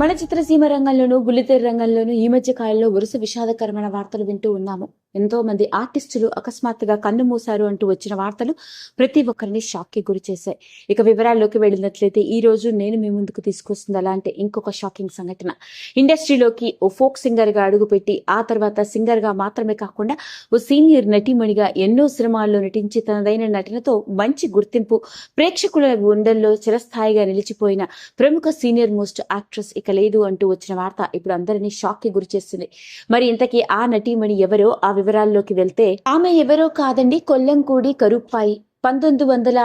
మన చిత్రసీమ రంగంలోనూ బుల్లితెర రంగంలోనూ ఈ మధ్య కాలంలో వరుస విషాదకరమైన వార్తలు వింటూ ఉన్నాము. ఎంతో మంది ఆర్టిస్టులు అకస్మాత్తుగా కన్ను మూశారు అంటూ వచ్చిన వార్తలు ప్రతి ఒక్కరిని షాక్కి గురి చేశాయి. ఇక వివరాల్లోకి వెళ్ళినట్లయితే ఈ రోజు నేను మీ ముందుకు తీసుకొస్తుంది అలాంటి ఇంకొక షాకింగ్ సంఘటన. ఇండస్ట్రీలోకి ఓ ఫోక్ సింగర్గా అడుగుపెట్టి ఆ తర్వాత సింగర్గా మాత్రమే కాకుండా ఓ సీనియర్ నటీమణిగా ఎన్నో సినిమాల్లో నటించి తనదైన నటనతో మంచి గుర్తింపు ప్రేక్షకుల గుండెల్లో చిరస్థాయిగా నిలిచిపోయిన ప్రముఖ సీనియర్ మోస్ట్ యాక్ట్రెస్ ఇక లేదు అంటూ వచ్చిన వార్త ఇప్పుడు అందరినీ షాక్కి గురి చేస్తుంది. మరి ఇంతకీ ఆ నటీమణి ఎవరో ఆ వివరాల్లోకి వెళ్తే ఆమె ఎవరో కాదండి కొల్లంకూడి కరుప్పాయి పంతొమ్మిది వందల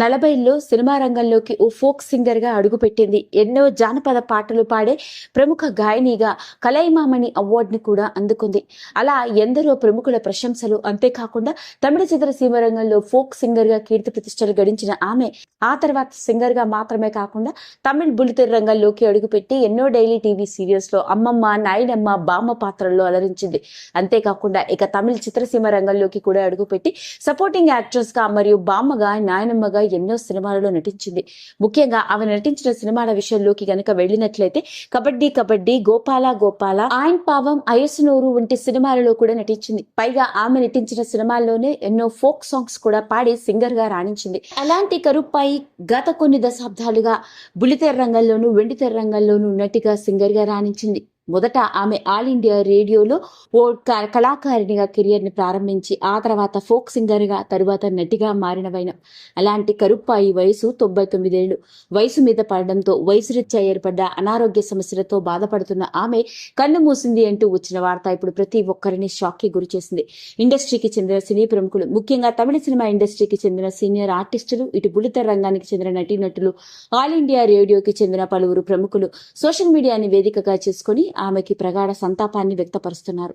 నలభైలో సినిమా రంగంలోకి ఓ ఫోక్ సింగర్గా అడుగుపెట్టింది. ఎన్నో జానపద పాటలు పాడే ప్రముఖ గాయనిగా కలైమామణి అవార్డుని కూడా అందుకుంది. అలా ఎందరో ప్రముఖుల ప్రశంసలు అంతేకాకుండా తమిళ చిత్రసీమ రంగంలో ఫోక్ సింగర్గా కీర్తి ప్రతిష్టలు గడించిన ఆమె ఆ తర్వాత సింగర్గా మాత్రమే కాకుండా తమిళ్ బుల్లితెర రంగంలోకి అడుగుపెట్టి ఎన్నో డైలీ టీవీ సీరియల్స్లో అమ్మమ్మ నాయనమ్మ బామ్మ పాత్రల్లో అలరించింది. అంతేకాకుండా ఇక తమిళ చిత్రసీమ రంగంలోకి కూడా అడుగుపెట్టి సపోర్టింగ్ యాక్ట్రెస్గా మరియు బామ్మగా నాయనమ్మగా ఎన్నో సినిమాలలో నటించింది. ముఖ్యంగా ఆమె నటించిన సినిమాల విషయంలోకి గనక వెళ్ళినట్లయితే కబడ్డీ కబడ్డీ గోపాల గోపాల ఆయన పావం అయసునూరు వంటి సినిమాలలో కూడా నటించింది. పైగా ఆమె నటించిన సినిమాల్లోనే ఎన్నో ఫోక్ సాంగ్స్ కూడా పాడి సింగర్గా రాణించింది. అలాంటి కరుపై గత కొన్ని దశాబ్దాలుగా బుల్లితెర రంగంలోనూ వెండితెర రంగంలోనూ నటిగా సింగర్గా రాణించింది. మొదట ఆమె ఆల్ ఇండియా రేడియోలో ఓ క- కళాకారిణిగా కెరియర్ని ప్రారంభించి ఆ తర్వాత ఫోక్ సింగర్గా తరువాత నటిగా మారినవైనం అలాంటి కరుప్పాయి వయసు తొంభై తొమ్మిదేళ్ళు వయసు మీద పడడంతో వయసు రీత్యా ఏర్పడ్డ అనారోగ్య సమస్యలతో బాధపడుతున్న ఆమె కన్ను మూసింది అంటూ వచ్చిన వార్త ఇప్పుడు ప్రతి ఒక్కరిని షాక్కి గురి చేసింది. ఇండస్ట్రీకి చెందిన సినీ ప్రముఖులు ముఖ్యంగా తమిళ సినిమా ఇండస్ట్రీకి చెందిన సీనియర్ ఆర్టిస్టులు ఇటు బుల్లితెర రంగానికి చెందిన నటీనటులు ఆల్ ఇండియా రేడియోకి చెందిన పలువురు ప్రముఖులు సోషల్ మీడియాని వేదికగా చేసుకుని ఆమెకి ప్రగాఢ సంతాపాన్ని వ్యక్తపరుస్తున్నారు.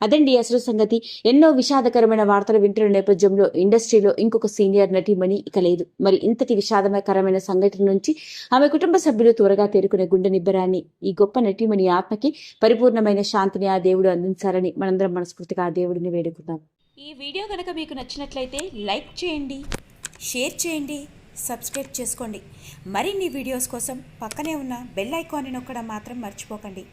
అదండి అసలు సంగతి. ఎన్నో విషాదకరమైన వార్తలు వింటున్న నేపథ్యంలో ఇండస్ట్రీలో ఇంకొక సీనియర్ నటీమణి ఇక లేదు. మరి ఇంతటి విషాదకరమైన సంఘటన నుంచి ఆమె కుటుంబ సభ్యులు త్వరగా తేరుకునే గుండె నిబ్బరాన్ని ఈ గొప్ప నటీమణి ఆత్మకి పరిపూర్ణమైన శాంతిని ఆ దేవుడు అందించాలని మనందరం మనస్ఫూర్తిగా ఆ దేవుడిని వేడుకుందాం. ఈ వీడియో కనుక మీకు నచ్చినట్లయితే లైక్ చేయండి షేర్ చేయండి సబ్స్క్రైబ్ చేసుకోండి. మరిన్ని వీడియోస్ కోసం పక్కనే ఉన్న బెల్ ఐకాన్ని నొక్కడం మాత్రం మర్చిపోకండి.